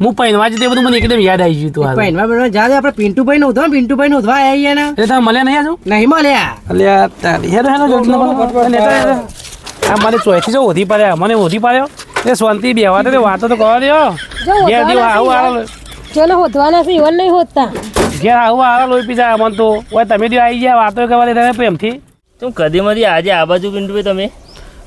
હું પહેરવા જતો બધું મને એકદમ યાદ આવી ગયું તું. પહેરવા બેરવા જા આપણે પિન્ટુભાઈ ને ઉધવા પિન્ટુભાઈ ને ઉધવા આવી ગયા એટલે તમે મળ્યા નહીં આજુ નહીં મળ્યા. અલ્યા તારી હેરો હેરો. આ મને ચોથી જો ઓધી પાડ્યા મને ઓધી પાડ્યો એ શાંતિ બેવા તો વાતો તો કરવા દ્યો ઘેર દીવો આવું આવો જેને હોદવાના છે ઈવન નહીં હોતતા ઘેર આવું આવો લોહી પીજા મન તો. ઓય તમે દી આવી ગયા વાતો કરવા દે તમે પ્રેમથી. તું કદી મધી આજે આ બાજુ પિન્ટુભાઈ તમે?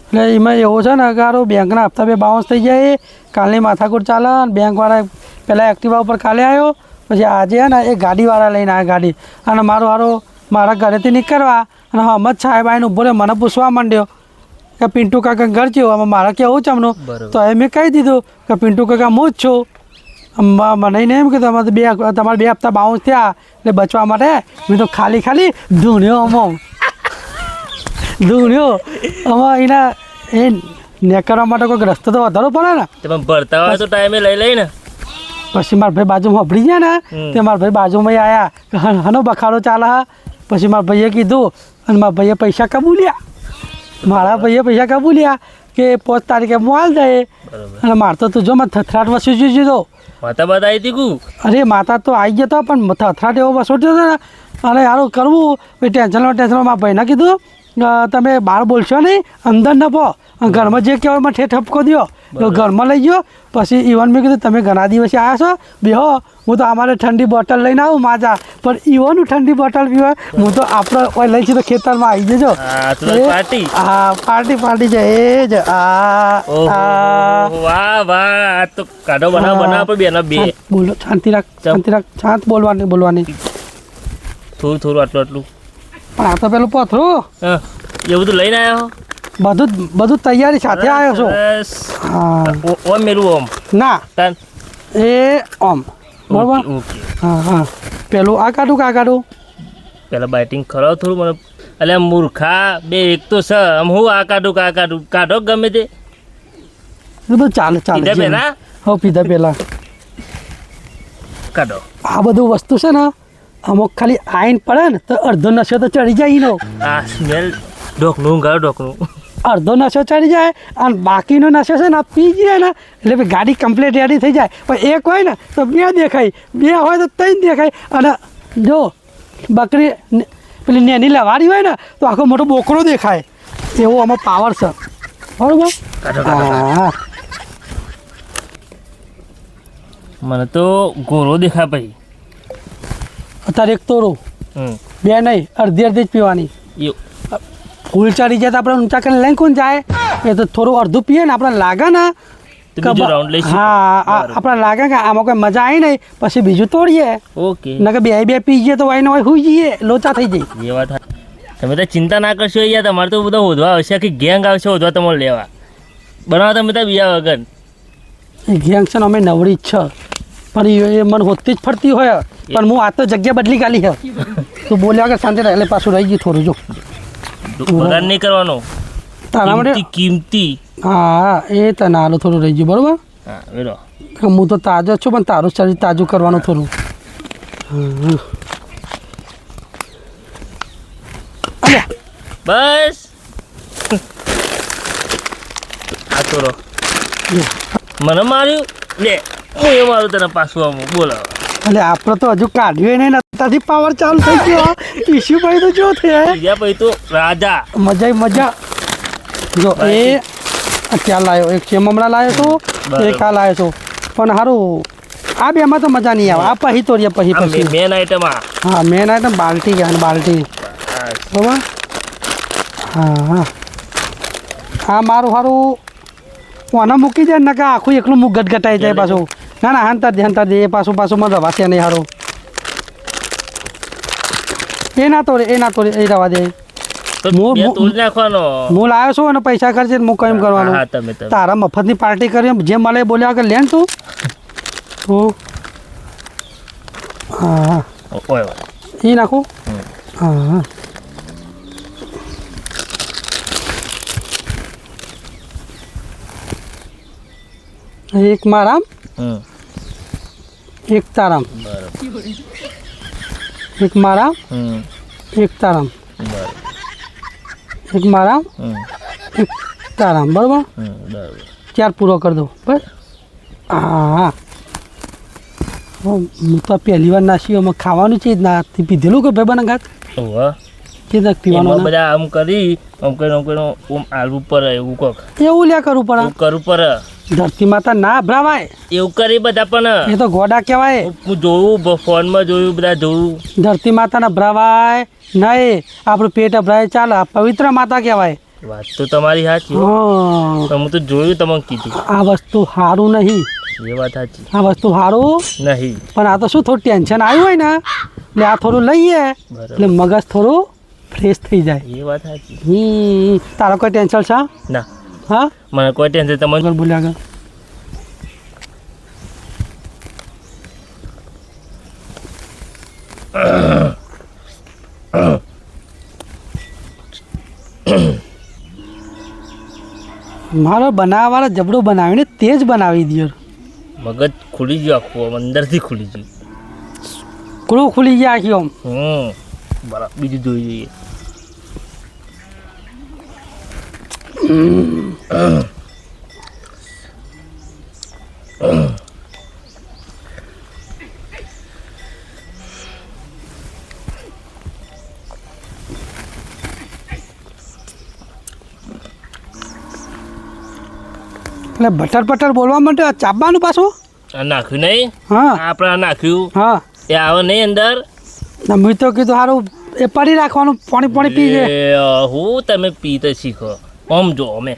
એટલે એમાં એવું છે ને અગારો બેંકના હપ્તા બે બાઉન્સ થઈ જાય કાલની માથાકૂટ ચાલે અને બેંકવાળા પહેલાં એક્ટિવા ઉપર કાલે આવ્યો. પછી આજે ને એ ગાડીવાળા લઈને આવ્યા ગાડી. અને મારો હારો મારા ઘરેથી નીકળવા. અને હમદ સાહેબ આવીને ઊભો મને પૂછવા માંડ્યો કે પિન્ટુ કાકા ઘર જેવું આમાં મારે કેવું છે એમનું તો એ મેં કહી દીધું કે પિન્ટુ કાકા હું જ છું. મને નહીં એમ કે તમારે બે તમારે બે હપ્તા બાઉન્સ થયા. એટલે બચવા માટે મેં તો ખાલી ખાલી ધૂણ્યો અમો ધૂણ્યો. આમાં એના એ નેકરવા માટે કોઈક રસ્તો તો વધારો પડે ને. તમે ભરતા હોય તો ટાઈમે લઈ લઈ ને. પછી મારા ભાઈ બાજુમાં હભળી ગયા ને તે મારા ભાઈ બાજુમાં આવ્યા કે હનો બખાડો ચાલે પછી મારા ભાઈએ કીધું અને મારા ભાઈએ પૈસા કબૂલ્યા. મારા ભાઈએ પૈસા કબૂલ્યા કે પોચ તારીખે મોલ જાય. અને મારે તો તું જો મને થથરાટ વસી જ તો. માતા બતાવી હતી અરે માતા તો આવી ગયો તો પણ થથરાટ એવો વસોટ્યો હતો ને. અને યારું કરવું ટેન્શનમાં ટેન્શનમાં મારા ભાઈને કીધું તમે બહાર બોલશો નહીં અંદર ન પો ઘરમાં જે કહેવાય મને ઠે ઠપકો દો તો ઘરમાં લઈ ગયો પછી ઇવન મેં કીધું તમે ઘણા દિવસે આવ્યા છો? બેહો. હું તો અમારે ઠંડી બોટલ લઈને આવું માજા. પણ ઇવન ઠંડી બોટલ પીવા હું તો આપણે કોઈ લઈ છે તો ખેતરમાં આવી જજો. હા પાર્ટી? હા પાર્ટી પાર્ટી છે. એ જ બોલો શાંતિ રાખ શાંતિ રાખ. શાંત બોલવાની બોલવાની. થોડું થોડું આટલું આટલું. પણ આ તો પેલું પથરું હા. એ બધું લઈને આવ્યો બધું બધું તૈયારી સાથે આવ્યો છું? ઓમ મેલું ઓમ. ના. એ ઓમ. બરોબર? હા હા. પેલું આ કાઢું કા કાઢું? પેલા બાઇટિંગ ખરાબ થોડું મને. એટલે મૂર્ખા બે એક તો છે. આમ હું આ કાઢું કા કાઢું? કાઢો ગમે તે? બધું ચાલે ચાલે જેમ. હો પીધા પેલા. કાઢો. આ બધું વસ્તુ છે ને અમુક ખાલી આઈન પડે ને તો અડધો નશો તો ચડી જાય એનો આ સ્મેલ ડોકનું ગાળો ડોકનું અડધો નશો ચડી જાય અને બાકીનો નશો છે ને આ પી જાય ને એટલે ભાઈ ગાડી કમ્પ્લીટ રેડી થઈ જાય. પણ એક હોય ને તો બે દેખાય. બે હોય તો ત્રણ દેખાય. અને જો બકરી પેલી નેની લવારી હોય ને તો આખો મોટો બોકડો દેખાય. એવો આમાં પાવર છે. બરોબર? હા મને તો ગોરો દેખાય પછી અત્યારે એક તોરો. બે નહીં અડધી અડધી જ પીવાની. ફૂલ ચડી જાય તો આપણે ઊંચા કરીને લઈને કોણ જાય? એ તો થોડું અડધું પીએ ને આપણે લાગે ને. કે હા આપણે લાગે કે આમાં કોઈ મજા આવી નહીં પછી બીજું તોડીએ. ઓકે. નકર બે બે પી જઈએ તો વાઈને વાય હુઈ જઈએ લોચા થઈ જાય. એ વાત તમે તો ચિંતા ના કરશો યાર તમારે તો બધા હોદવા આવશે આખી ગેંગ આવશે હોદવા તમારે લેવા. બનાવો તમે તો બીજા વગર. ગેંગ છે અમે નવરી જ છે. પણ એ- એ મને હોતી જ ફરતી હોય પણ હું આ તો જગ્યા બદલી કાઢી છે તું બોલ્યા વગર શાંતિ રાખ એટલે પાછું રહી ગયું થોડું જો બગાડ નહીં કરવાનો તારા માટે કિંમતી કિંમતી હા એ તને હાલું થોડું રહી ગયું બરોબર હા વેરો હું તો તાજો જ છું પણ તારું શરીર તાજું કરવાનું થોડું હમ. અલ્યા બસ આ તો રો મને માર્યું લે હું મારું તને પાછું આમ બોલો એટલે આપણે તો હજુ કાઢ્યું નહીં નતાથી પાવર ચાલુ થઈ ગયો ઈશ્યુ ભાઈ તો જો થયા બીજા ભાઈ તો રાજા. મજા મજા. જો એ ક્યાં લાવ્યો એક ચેમમડા લાવ્યો છું. એક આ લાવ્યો છું પણ સારું આ બેમાં તો મજા નહીં આવે. આ પછી તો રે પછી. પછી મેન આઈટમ આ. હા મેન આઈટમ બાલ્ટી ને બાલ્ટી. હા, બરાબર? હા હા. હા મારું સારું કોને મૂકી જાય ને કે આખું એકલું મુખ ગટગટાઈ જાય પાછું. ના ના હંતર દે હંતર દે એ પાછું પાછું મજા વાસે નહીં સારું એ ના તો એ ના તો એ રવા દે. મૂળ લાવ્યો છું અને પૈસા ખર્ચે હું કેમ કરવાનું. તારા મફતની પાર્ટી કરી જે મળે બોલ્યા વગર લેન તું. તું હા. એ નાખું? હા હા. એક મારામ હમ. એક તારામ એક મારામ એક તારામ એક મારામ એક તારામ બરાબર ચાર પૂરો કરી દો બસ હા હા તો પહેલી વાર નાસી ખાવાનું છે ના પીધેલું કે ભાઈ બને ઘાત કે પીવાનું બધા આમ કરી આમ કરીને આમ કરીને આલવું પડે એવું કોક એવું લ્યા કરવું પડે કરવું પડે ધરતી માતા ના ભરાવાય. એવું કરી બધા પણ. એ તો ગોડા કહેવાય. હું જોયું ફોનમાં જોયું બધા જોયું. ધરતી માતાના ભરાવાય નહીં. આપણું પેટ અભરાય ચાલ આ પવિત્ર માતા કહેવાય. વાત તો તમારી સાચી હું. તો જોયું તમને કીધું. આ વસ્તુ સારું નહીં. એ વાત સાચી. આ વસ્તુ સારું નહીં. પણ આ તો શું થોડું ટેન્શન આવ્યું હોય ને? એટલે આ થોડું લઈએ. એટલે મગજ થોડું ફ્રેશ થઈ જાય. એ વાત સાચી. તારો કોઈ ટેન્શન છે? ના. હા? મને કોઈ ટેન્શન તમે બોલ્યા આગળ. મારો બનાવવાળા જબડો બનાવીને તે જ બનાવી દો મગજ ખુલી ગયો આખું અંદરથી ખુલી ગયું. ક્રૂ ખુલી ગયા આખી આમ. હમ બરાબર બીજું જોઈ જોઈએ એટલે બટર બટર બોલવા માટે આ ચાપવાનું પાછું? નાખ્યું નહીં? હા. આપણે નાખ્યું. હા. એ આવે નહીં અંદર? મેં તો કીધું સારું એ પડી રાખવાનું પાણી પાણી પી જાય હું તમે પીતે શીખો. આમ જો અમે.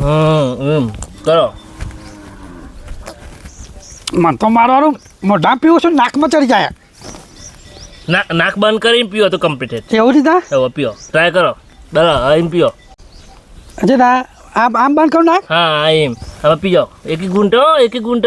હમ કરો મન તો મારવાનું મોઢા પીવું છું નાકમાં ચડી જાય. નાક નાક બંધ કરીને પીઓ તો કમ્પ્લીટ એવું રીતે? એવો પીઓ. ટ્રાય કરો. બરાબર એમ પીઓ. અજય ના આમ આમ બંધ કરો નાક? હા એમ. હવે પીઓ એક એક ગુંટ એક એક ગુંટ